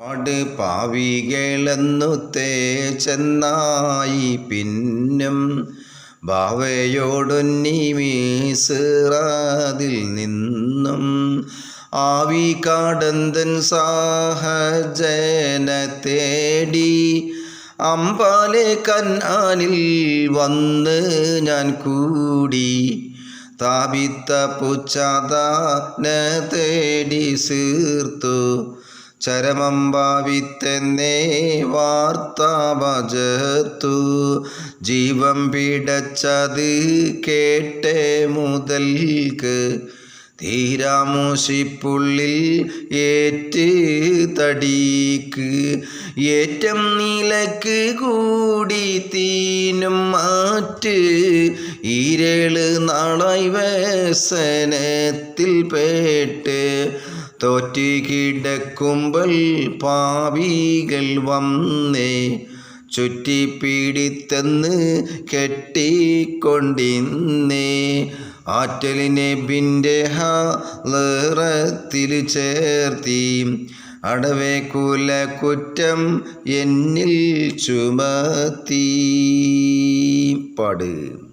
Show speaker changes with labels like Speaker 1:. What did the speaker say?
Speaker 1: പാട് പാവികളെന്നു ചെന്നായി പിന്നും ഭാവയോടൊന്നി മീസിറാതിൽ നിന്നും ആവി കാടന്തൻ സാഹജന തേടി അമ്പാലെ കന്നാനിൽ വന്ന് ഞാൻ കൂടി താപിത്ത പുച്ചാതാന തേടി സീർത്തു ചരമം ഭാവിത്തെന്നേ വാർത്ത ഭജത്തു ജീവം പിടച്ചത് കേട്ടേ മുതൽക്ക്. തീരാമോശിപ്പുള്ളിൽ ഏറ്റ് തടീക്ക് ഏറ്റം നിലയ്ക്ക് കൂടി തീനും മാറ്റ് ഈരേൾ നാളായി വേസനത്തിൽ പേട്ട് തോറ്റി കിടക്കുമ്പോൾ പാവികൾ വന്നേ ചുറ്റിപ്പിടിത്തെന്ന് കെട്ടിക്കൊണ്ടിന്നേ. ആറ്റലിനെ ബിന്റെ ഹറത്തിൽ ചേർത്തി. അടവേ കുല കുറ്റം എന്നിൽ ചുമത്തി. പാട്.